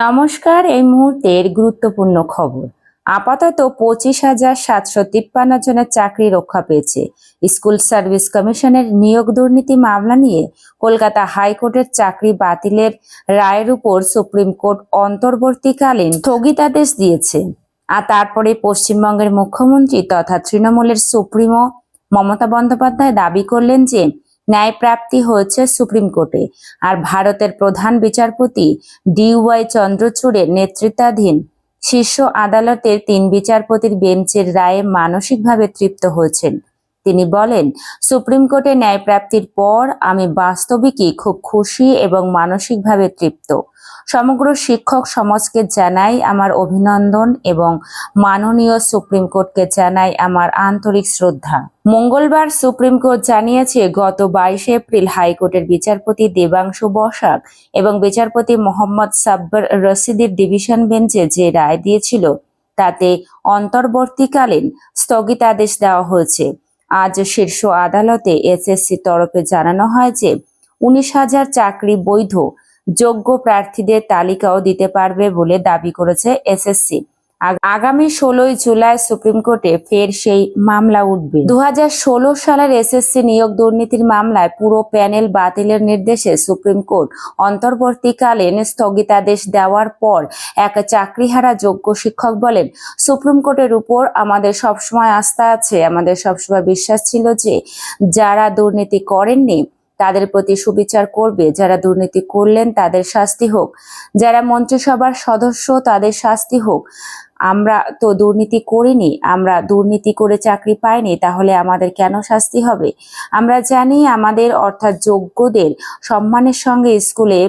নমস্কার, এই মুহূর্তের গুরুত্বপূর্ণ খবর। আপাতত পঁচিশ হাজার সাতশো তিপ্পান্ন জনের চাকরি রক্ষা পেয়েছে। স্কুল সার্ভিস কমিশনের নিয়োগ দুর্নীতি মামলা নিয়ে কলকাতা হাইকোর্টের চাকরি বাতিলের রায়ের উপর সুপ্রিম কোর্ট অন্তর্বর্তীকালীন স্থগিতাদেশ দিয়েছে। আর তারপরে পশ্চিমবঙ্গের মুখ্যমন্ত্রী তথা তৃণমূলের সুপ্রিমো মমতা বন্দ্যোপাধ্যায় দাবি করলেন যে ন্যায় প্রাপ্তি হয়েছে সুপ্রিম কোর্টে। আর ভারতের প্রধান বিচারপতি ডিওয়াই চন্দ্রচূড়ের নেতৃত্বাধীন শীর্ষ আদালতের তিন বিচারপতির বেঞ্চের রায়ে মানসিকভাবে তৃপ্ত হয়েছেন। তিনি বলেন, সুপ্রিম কোর্টে ন্যায় প্রাপ্তির পর আমি বাস্তবিকই খুব খুশি এবং মানসিকভাবে তৃপ্ত। সমগ্র শিক্ষক সমাজকে জানাই আমার অভিনন্দন এবং মাননীয় সুপ্রিম কোর্টকে জানাই আমার আন্তরিক শ্রদ্ধা। মঙ্গলবার সুপ্রিম কোর্ট জানিয়েছে, গত বাইশে এপ্রিল হাইকোর্টের বিচারপতি দেবাংশু বসাক এবং বিচারপতি মোহাম্মদ সাব্বর রশিদির ডিভিশন বেঞ্চে যে রায় দিয়েছিল, তাতে অন্তর্বর্তীকালীন স্থগিতাদেশ দেওয়া হয়েছে। আজ শীর্ষ আদালতে এসএসসি তরফে জানানো হয় যে উনিশ হাজার চাকরি বৈধ, যোগ্য প্রার্থীদের তালিকাও দিতে পারবে বলে দাবি করেছে এসএসসি আগামী ষোলোই জুলাই সুপ্রিম কোর্টে ফের সেই মামলা উঠবে। দু হাজার ষোলো সালের এসএসসি নিয়োগ দুর্নীতির মামলায় পুরো প্যানেল বাতিলের নির্দেশে সুপ্রিম কোর্ট অন্তর্বর্তীকালীন স্থগিতাদেশ দেওয়ার পর এক চাকরিহারা যোগ্য শিক্ষক বলেন, সুপ্রিম কোর্টের উপর আমাদের সবসময় আস্থা আছে, আমাদের সবসময় বিশ্বাস ছিল যে যারা দুর্নীতি করেননি, তাদের প্রতি সুবিচার করবে, যারা দুর্নীতি করলেন তাদের শাস্তি হোক, যারা মন্ত্রিসভার সদস্য তাদের শাস্তি হোক। আমরা তো দুর্নীতি করিনি, আমরা দুর্নীতি করে চাকরি পাইনি, তাহলে আমাদের কেন শাস্তি হবে? আমরা জানি আমাদের অর্থাৎ যোগ্যদের সম্মানের সঙ্গে স্কুলে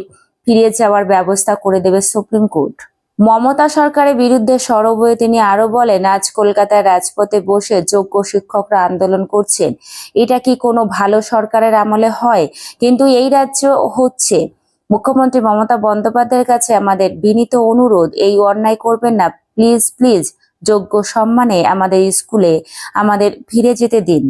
ফিরে যাওয়ার ব্যবস্থা করে দেবে সুপ্রিম কোর্ট। মমতা সরকারের বিরুদ্ধে সরব হয়ে তিনি আরও বলেন, আজ কলকাতার রাজপথে বসে যোগ্য শিক্ষকরা আন্দোলন করছেন। এটা কি কোনো ভালো সরকারের আমলে হয়? কিন্তু এই রাজ্য হচ্ছে। মুখ্যমন্ত্রী মমতা বন্দ্যোপাধ্যায়ের কাছে আমাদের বিনীত অনুরোধ, এই অন্যায় করবেন না প্লিজ প্লিজ যোগ্য সম্মানে আমাদের স্কুলে আমাদের ফিরে যেতে দিন।